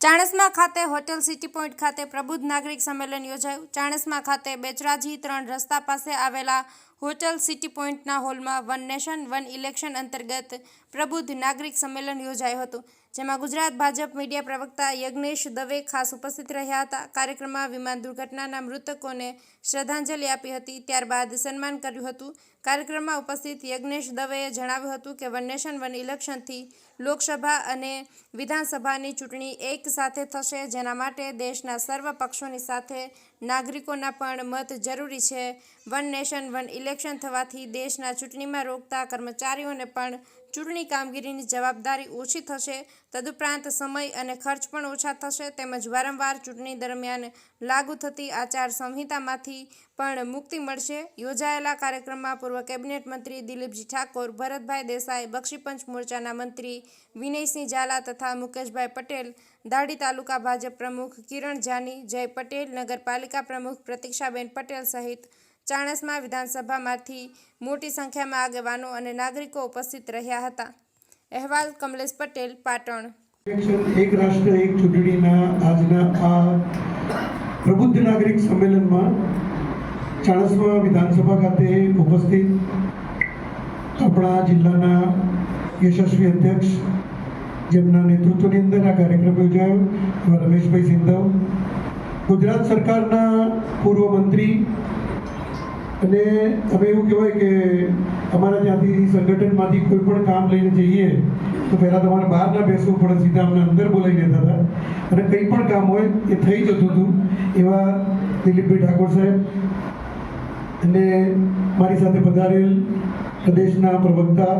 ચાણસ્મા ખાતે hotel city point ખાતે પ્રબુદ્ધ નાગરિક સંમેલન યોજાયું. ચાણસમા ખાતે બેચરાજી ત્રણ રસ્તા પાસે આવેલા હોટેલ સિટી પોઈન્ટના હોલમાં વન નેશન, વન ઇલેક્શન અંતર્ગત પ્રબુદ્ધ નાગરિક સંમેલન યોજાયું હતું, જેમાં ગુજરાત ભાજપ મીડિયા પ્રવક્તા યજ્ઞેશ દવે ખાસ ઉપસ્થિત રહ્યા હતા. કાર્યક્રમમાં વિમાન દુર્ઘટનાના મૃતકોને શ્રદ્ધાંજલિ આપી હતી. ત્યારબાદ સન્માન કર્યું હતું. કાર્યક્રમમાં ઉપસ્થિત યજ્ઞેશ દવેએ જણાવ્યું હતું કે, વન નેશન, વન ઇલેક્શનથી લોકસભા અને વિધાનસભાની ચૂંટણી એક સાથે થશે, જેના માટે દેશના સર્વ પક્ષોની સાથે નાગરિકોના પણ મત જરૂરી છે. વન નેશન, વન ઇલેક્શન થવાથી દેશના ચૂંટણીમાં રોકતા કર્મચારીઓને પણ ચૂંટણી કામગીરીની જવાબદારી ઓછી થશે. તદુપરાંત સમય અને ખર્ચ પણ ઓછા થશે તેમજ વારંવાર ચૂંટણી દરમિયાન લાગુ થતી આચાર સંહિતામાંથી પણ મુક્તિ મળશે. યોજાયેલા કાર્યક્રમમાં પૂર્વ કેબિનેટ મંત્રી દિલીપજી ઠાકોર, ભરતભાઈ દેસાઈ, બક્ષીપંચ મોરચાના મંત્રી વિનયસિંહ ઝાલા તથા મુકેશભાઈ પટેલ, દાડી તાલુકા ભાજપ પ્રમુખ કિરણ જાની, જય પટેલ, નગરપાલિકા પ્રમુખ પ્રતિક્ષાબેન પટેલ સહિત ચાણસ્મા વિધાનસભામાંથી મોટી સંખ્યામાં આગેવાનો અને નાગરિકો ઉપસ્થિત રહ્યા હતા. અહેવાલ કમલેશ પટેલ, પાટણ. એક રાષ્ટ્ર, એક ચૂંટણીના આજના આ પ્રબુદ્ધ નાગરિક સંમેલનમાં ચાણસમા વિધાનસભા ખાતે ઉપસ્થિત આપણા જિલ્લાના યશસ્વી અધ્યક્ષ, જેમના નેતૃત્વની અંદર આ કાર્યક્રમ યોજાયો રમેશભાઈ સિંધવ. ગુજરાત સરકારના પૂર્વ મંત્રી અને હવે એવું કહેવાય કે અમારા ત્યાંથી સંગઠનમાંથી કોઈ પણ કામ લઈને જઈએ, તો પહેલાં તમારે બહાર ના બેસવું પડે, સીધા અમને અંદર બોલાવી લેતા હતા. અને કંઈ પણ કામ હોય, એ થઈ જતું હતું, એવા દિલીપભાઈ ઠાકોર સાહેબ અને મારી સાથે પધારેલ પ્રદેશના પ્રવક્તા